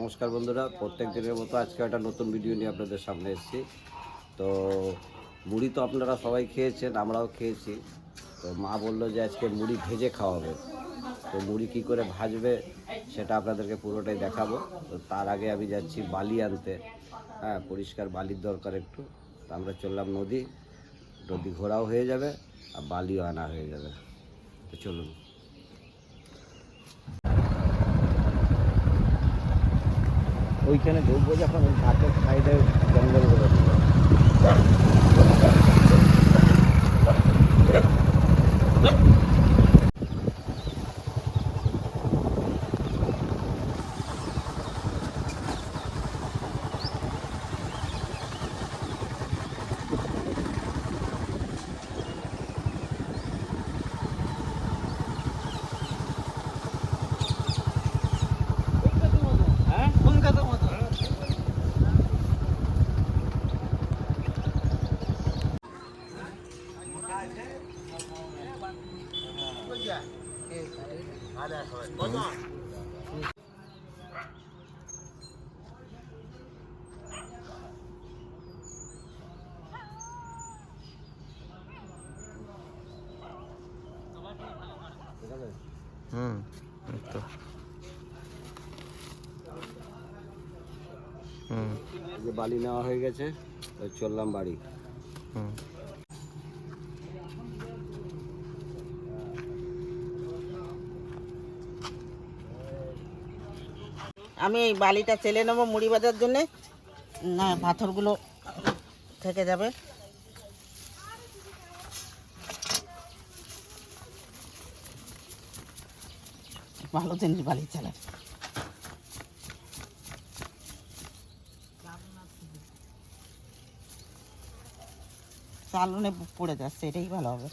নমস্কার বন্ধুরা, প্রত্যেক দিনের মতো আজকে একটা নতুন ভিডিও নিয়ে আপনাদের সামনে এসেছি। তো মুড়ি তো আপনারা সবাই খেয়েছেন, আমরাও খেয়েছি। তো মা বলল যে আজকে মুড়ি ভেজে খাওয়াবে। তো মুড়ি কী করে ভাজবে সেটা আপনাদেরকে পুরোটাই দেখাবো। তো তার আগে আমি যাচ্ছি বালি আনতে। হ্যাঁ পরিষ্কার বালির দরকার একটু। তো আমরা চললাম নদী নদী ঘোরাও হয়ে যাবে আর বালিও আনা হয়ে যাবে। তো চলুন। ওইখানে ঢুকবো যখন ঘাটের সাইডে হুম তো। হুম। যে বালি নেওয়া হয়ে গেছে তো চললাম বাড়ি। হুম। আমি এই বালিটা চেলে নেব মুড়ি বাজার জন্যে। না, পাথরগুলো থেকে যাবে। ভালো জিনিস বালি চালা। চালনে পড়ে যাচ্ছে এটাই ভালো হবে।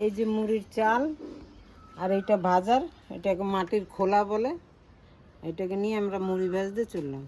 এই যে মুড়ির চাল আর এটা ভাজার, এটাকে মাটির খোলা বলে, এটাকে নিয়ে আমরা মুড়ি ভাজতে চললাম।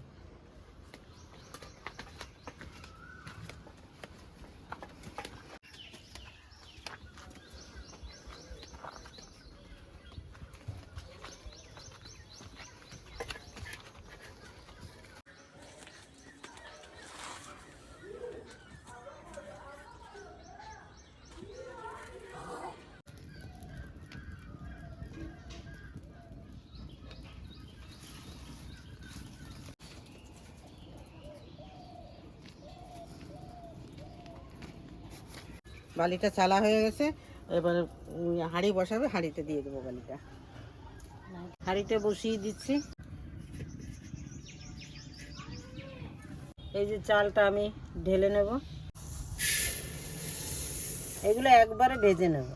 বালিটা চালা হয়ে গেছে, এবার হাঁড়ি বসাবে, হাঁড়িতে দিয়ে দেবো বালিটা। হাঁড়িতে বসিয়ে দিচ্ছি। এই যে চালটা আমি ঢেলে নেব। এগুলো একবারে ভেজে নেব।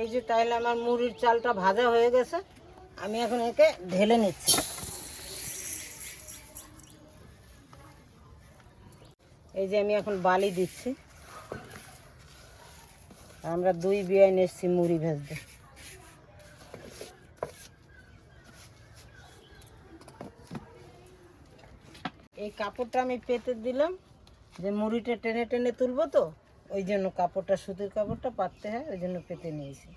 এই যে তাইলে আমার মুড়ির চালটা ভাজা হয়ে গেছে, আমি এখন একে ঢেলে নিচ্ছি। এই যে আমি এখন বালি দিচ্ছি। আমরা দুই বিয়াই এসছি মুড়ি ভেজতে। এই কাপড়টা আমি পেতে দিলাম, যে মুড়িটা টেনে টেনে তুলবো তো ওই জন্য কাপড়টা সুতির কাপড়টা পাততে হয় ওই জন্য পেতে নিয়েছি।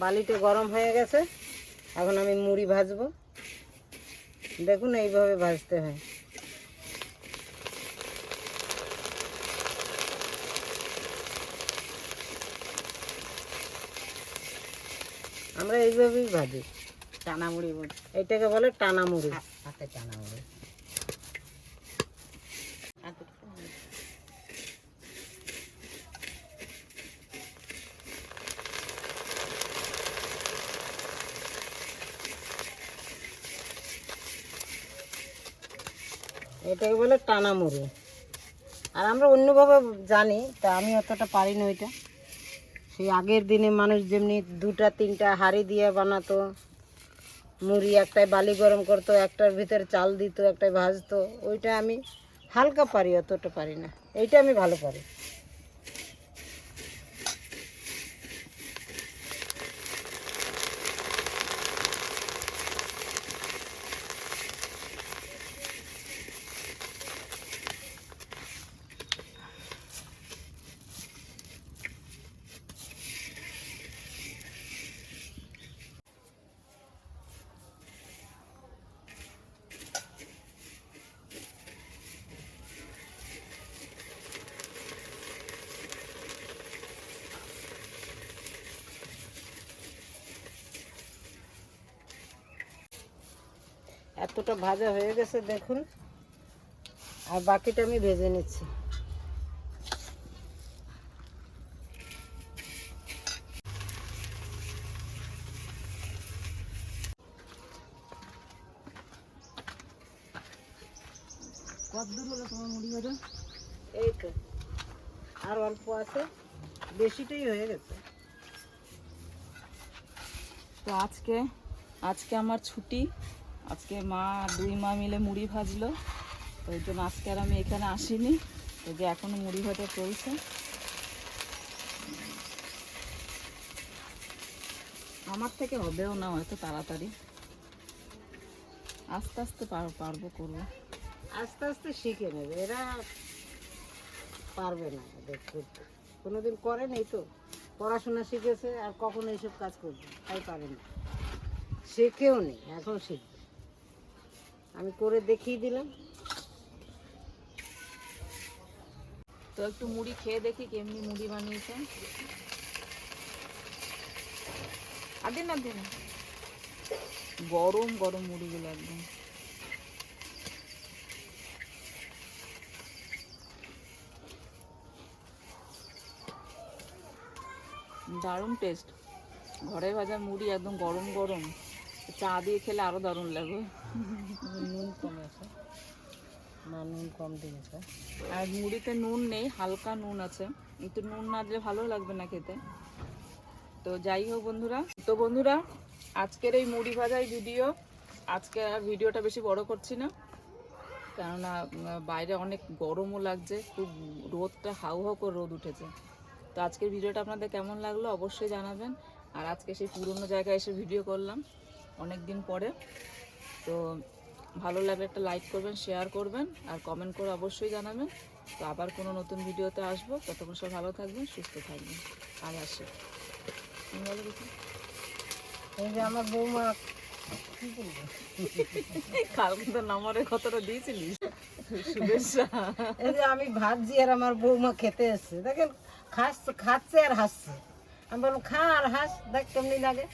বালিটা গরম হয়ে গেছে এখন আমি মুড়ি ভাজবো। দেখুন এইভাবে ভাজতে হয়। আমরা এইভাবেই ভাজি। টানা মুড়ি বলে। এইটাকে বলে টানা মুড়ি হাতে টানা মুড়ি এটাকে বলে টানা মুড়ি আর আমরা অন্যভাবে জানি, তা আমি অতটা পারি না ওইটা। সেই আগের দিনে মানুষ যেমনি দুটা, তিনটা হাড়ি দিয়ে বানাতো, মুড়ি একটাই বালি গরম করতো, একটার ভিতরে চাল দিত একটাই ভাজতো, ওইটা আমি হালকা পারি, অতটা পারি না। এইটা আমি ভালো পারি। এতটা ভাজা হয়ে গেছে দেখুন। আর বাকিটা আমি ভেজে নিচ্ছি। এই তো। আর অল্প আছে। বেশিটাই হয়ে গেছে। তো আজকে আজকে আমার ছুটি। আজকে মা, দুই মা মিলে মুড়ি ভাজলো। তো ওই জন্য আজকে আর আমি এখানে আসিনি। তো যে এখনও মুড়ি ভাজা চলছে। আমার থেকে হবেও না, হয়তো তাড়াতাড়ি। আস্তে আস্তে পার- পারব করব। আস্তে আস্তে শিখে নেবে, এরা পারবে না কোনোদিন করে নেই তো। পড়াশোনা শিখেছে আর কখনো এইসব কাজ করবে তাই পারে না। শেখেও নেই, এখন শিখবে। আমি করে দেখিয়ে দিলাম। তো একটু মুড়ি খেয়ে দেখি কেমনি মুড়ি বানিয়েছে। আর দিন না, দিন গরম গরম মুড়িগুলো একদম। দারুণ টেস্ট ঘরে ভাজা মুড়ি একদম গরম গরম। চা দিয়ে খেলে আরও দারুণ লাগবে নুন কম আছে। মা নুন কম দিয়েছে। আর মুড়িতে নুন নেই হালকা নুন আছে। একটু নুন না দিলে ভালো লাগবে না খেতে। তো যাই হোক বন্ধুরা তো বন্ধুরা আজকের এই মুড়ি ভাজাই ভিডিও। আজকে আর ভিডিওটা বেশি বড় করছি না। কেননা বাইরে অনেক গরমও লাগছে খুব রোদটা হাউ হাউ করে রোদ উঠেছে। তো আজকের ভিডিওটা আপনাদের কেমন লাগল অবশ্যই জানাবেন। আর আজকে সেই পুরনো জায়গায় এসে ভিডিও করলাম। অনেক দিন পরে। তো ভালো লাগলে একটা লাইক করবেন শেয়ার করবেন আর কমেন্ট করে অবশ্যই জানাবেন। তো আবার কোনো নতুন ভিডিওতে আসব। ততক্ষণ সব ভালো থাকবেন সুস্থ থাকবেন। আর আসি। এই যে আমার বৌমা কালকে তো নাম্বারের কথাটা দিয়েছিলিস শুভেচ্ছা। এই যে আমি ভাবছি আর আমার বৌমা খেতে এসছে। দেখেন খাচ্ছে খাচ্ছে আর হাসছে। আমি বললাম খা আর হাস দেখ কেমনি লাগে।